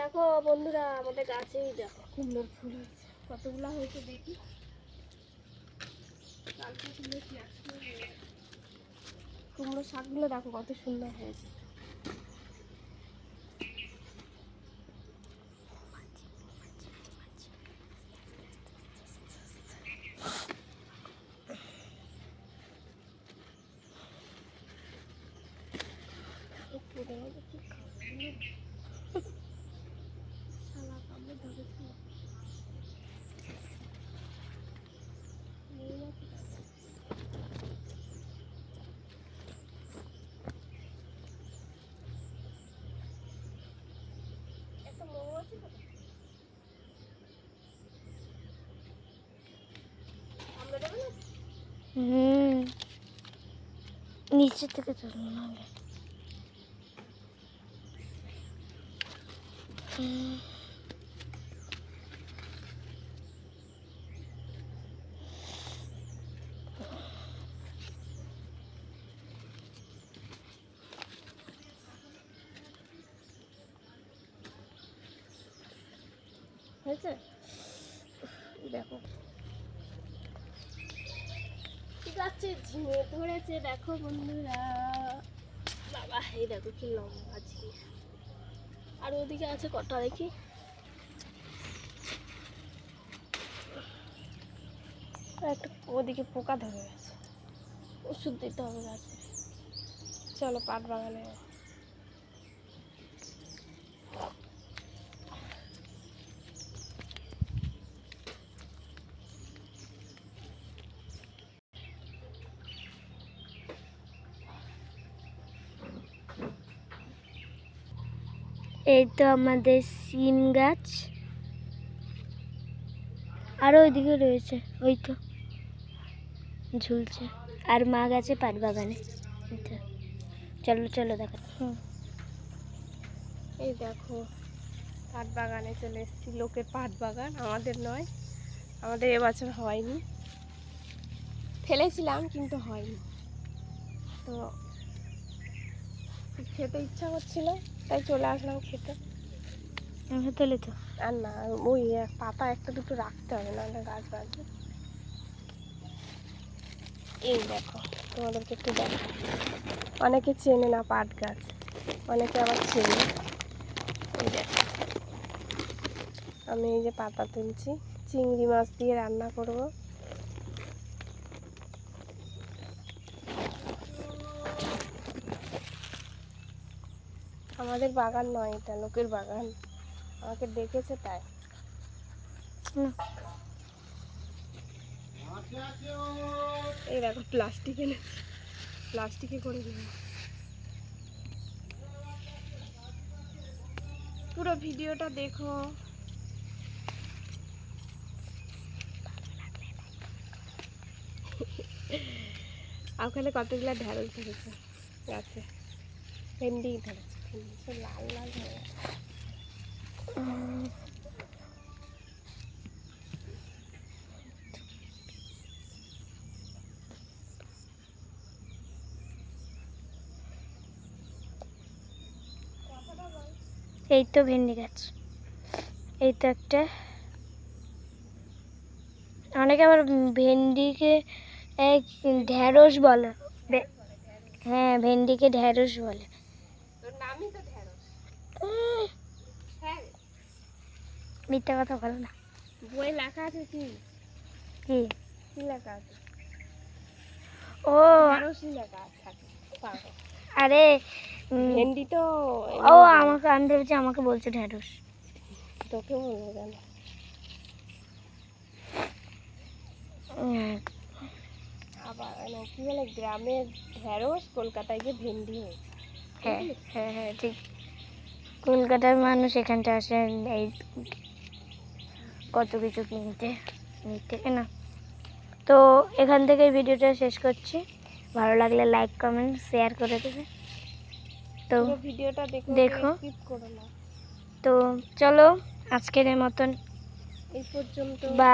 দেখো বন্ধুরা, আমাদের গাছেই দেখো। সুন্দর ফুল হয়েছে। কতগুলো হয়েছে দেখি? কুমড়ো শাকগুলো দেখো কত সুন্দর হয়েছে। হুম নিচে থেকে তুলুন আগে হুম। হয়েছে? দেখো। ঠিক আছে ঝিঙে ধরেছে দেখো বন্ধুরা। বাবা এই দেখো কি লম্বা ঝিঙে। আর ওদিকে আছে কটা দেখি। একটা ওদিকে পোকা ধরে গেছে। ওষুধ দিতে হবে গাছে। চলো পাট বাগানে এই তো আমাদের সিম গাছ। আর ওইদিকে রয়েছে, ওই তো। ঝুলছে। আর মা গেছে পাট বাগানে। চলো চলো দেখো। এই দেখো, পাট বাগানে চলে এসেছি। লোকের পাট বাগান, আমাদের নয়। আমাদের এবছর হয়নি। ফেলেছিলাম, কিন্তু হয়নি। তো খেতে ইচ্ছা করছিল তাই চলে আসলাম খেতে। তো আর না ওই পাতা একটা দুটো রাখতে হবে না গাছ বাঁচবে। এই দেখো তোমাদেরকে একটু দেখো অনেকে চেনে না পাট গাছ অনেকে আবার চেনে। এই দেখো আমি এই যে পাতা তুলছি চিংড়ি মাছ দিয়ে রান্না করব। আমাদের বাগান নয় এটা, লোকের বাগান। আমাকে ডেকেছে তাই। এই দেখো প্লাস্টিক এনেছি প্লাস্টিকে করে দিলাম পুরো ভিডিওটা দেখো। ওখানে কতগুলো ঢেঁড়স ধরেছে? গাছে ভেন্ডি ধরেছে। এই তো ভেন্ডি গাছ। এই তো একটা। অনেকে আবার ভেন্ডিকে ঢ্যাঁড়স বলে। হ্যাঁ ভেন্ডিকে ঢ্যাঁড়স বলে। তোর তো ঢেঁড়স। হ্যাঁ। মিথ্যা কথা বলো না। বই লেখা আছে কি? কি? কি লেখা আছে? ও। ঢেঁড়সই লেখা আছে আরে ভেন্ডি তো ও আমাকে আমি ভেবেছি আমাকে বলছে ঢ্যাঁড়স তোকে বলব কেন? আবার না কি বলে গ্রামের ঢেঁড়স কলকাতায় গিয়ে ভেন্ডি হয়েছে। হ্যাঁ হ্যাঁ হ্যাঁ ঠিক। কলকাতার মানুষ এখানটা আসে এই কত কিছু কিনতে নিতে না। তো এখান থেকে ভিডিওটা শেষ করছি। ভালো লাগলে লাইক কমেন্ট শেয়ার করে দেবে। তো ভিডিওটা দেখো তো চলো আজকের মতন। এই পর্যন্ত। বা